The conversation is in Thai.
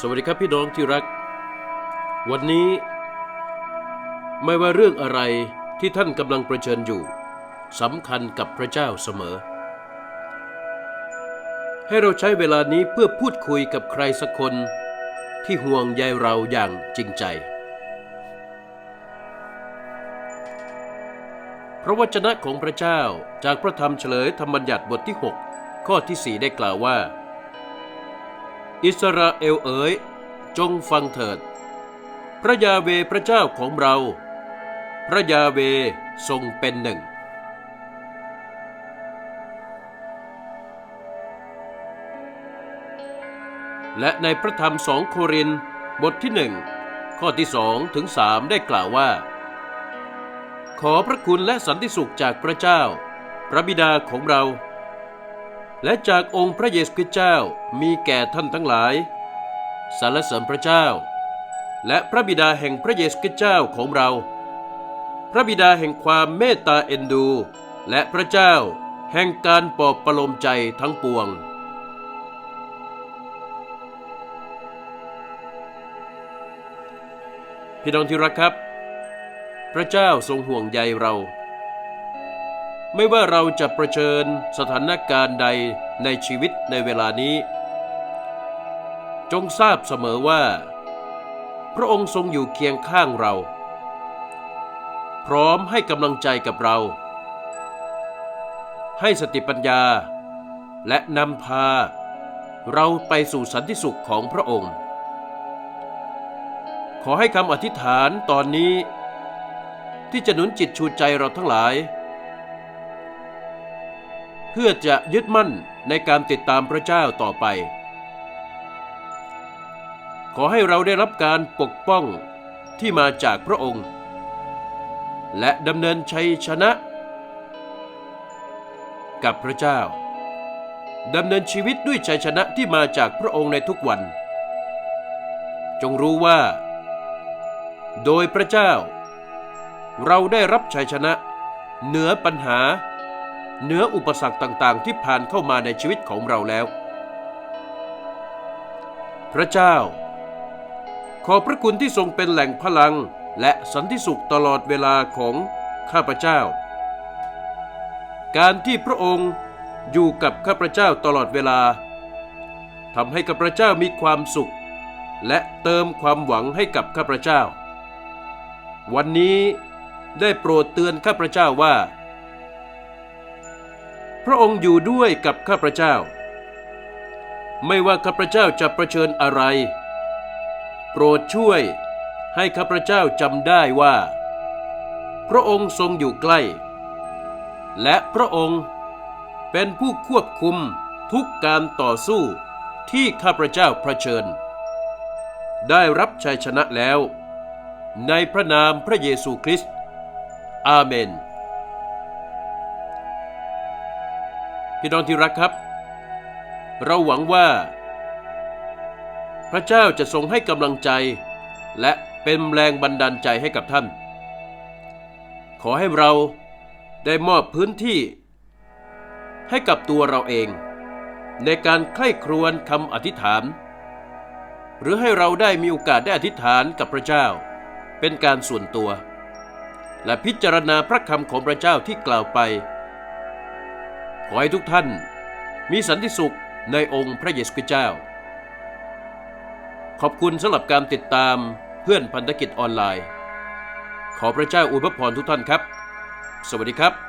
สวัสดีครับพี่น้องที่รัก วันนี้ ไม่ว่าเรื่องอะไรที่ท่านกำลังเผชิญอยู่สำคัญกับพระเจ้าเสมอ ให้เราใช้เวลานี้เพื่อพูดคุยกับใครสักคนที่ห่วงใยเราอย่างจริงใจ พระวจนะของพระเจ้าจากพระธรรมเฉลยธรรมบัญญัติบทที่ 6 ข้อที่ 4 ได้กล่าวว่า อิสราเอลเอ๋ย จงฟังเถิด พระยาเวพระเจ้าของเรา พระยาเวทรงเป็นหนึ่ง และในพระธรรมสองโครินบทที่หนึ่งข้อที่สองถึงสามได้กล่าวว่า ขอพระคุณและสันติสุขจากพระเจ้า พระบิดาของเรา และจากองค์พระเยซูคริสต์เจ้ามีแก่ท่านทั้งหลายสรรเสริญพระเจ้า และพระบิดาแห่งพระเยซูคริสต์เจ้าของเรา พระบิดาแห่งความเมตตาเอ็นดู และพระเจ้าแห่งการปลอบประโลมใจทั้งปวง พี่น้องที่รักครับ พระเจ้าทรงห่วงใยเรา ไม่ว่าเราจะประเชิญสถานการณ์ใดในชีวิตในเวลานี้ จงทราบเสมอว่า พระองค์ทรงอยู่เคียงข้างเรา พร้อมให้กำลังใจกับเรา ให้สติปัญญา และนำพา เราไปสู่สันติสุขของพระองค์ ขอให้คำอธิษฐานตอนนี้ ที่จะหนุนจิตชูใจเราทั้งหลาย พื่อจะยึดมั่นในการติดตามพระเจ้าต่อไป ขอให้เราได้รับการปกป้องที่มาจากพระองค์ และดำเนินชัยชนะ กับพระเจ้าดำเนินชีวิตด้วยชัยชนะที่มาจากพระองค์ในทุกวัน จงรู้ว่า โดยพระเจ้า เราได้รับชัยชนะ เหนือปัญหา เหนืออุปสรรคต่างๆ ที่ผ่านเข้ามาในชีวิตของเราแล้ว พระเจ้า ขอพระคุณที่ทรงเป็นแหล่งพลังและสันติสุขตลอดเวลาของข้าพเจ้า การที่พระองค์อยู่กับข้าพเจ้าตลอดเวลาทำให้ข้าพเจ้ามีความสุข และเติมความหวังให้กับข้าพเจ้า วันนี้ได้โปรดเตือนข้าพเจ้าว่า พระองค์อยู่ด้วยกับข้าพเจ้า ไม่ว่าข้าพเจ้าจะประเชิญอะไร โปรดช่วยให้ข้าพเจ้าจำได้ว่า พระองค์ทรงอยู่ใกล้ และพระองค์เป็นผู้ควบคุมทุกการต่อสู้ที่ข้าพเจ้าเผชิญ ได้รับชัยชนะแล้ว ในพระนามพระเยซูคริสต์อาเมน พี่น้องที่รักครับ เราหวังว่า พระเจ้าจะทรงให้กำลังใจ และเป็นแรงบันดาลใจให้กับท่าน ขอให้เราได้มอบพื้นที่ ให้กับตัวเราเอง ในการใคร่ครวญคำอธิษฐาน หรือให้เราได้มีโอกาสได้อธิษฐานกับพระเจ้า เป็นการส่วนตัว และพิจารณาพระคำของพระเจ้าที่กล่าวไป ขอให้ทุกท่านมีสันติสุขในองค์พระเยซูคริสต์เจ้า ขอบคุณสำหรับการติดตามเพื่อนพันธกิจออนไลน์ ขอพระเจ้าอวยพรทุกท่านครับ สวัสดีครับ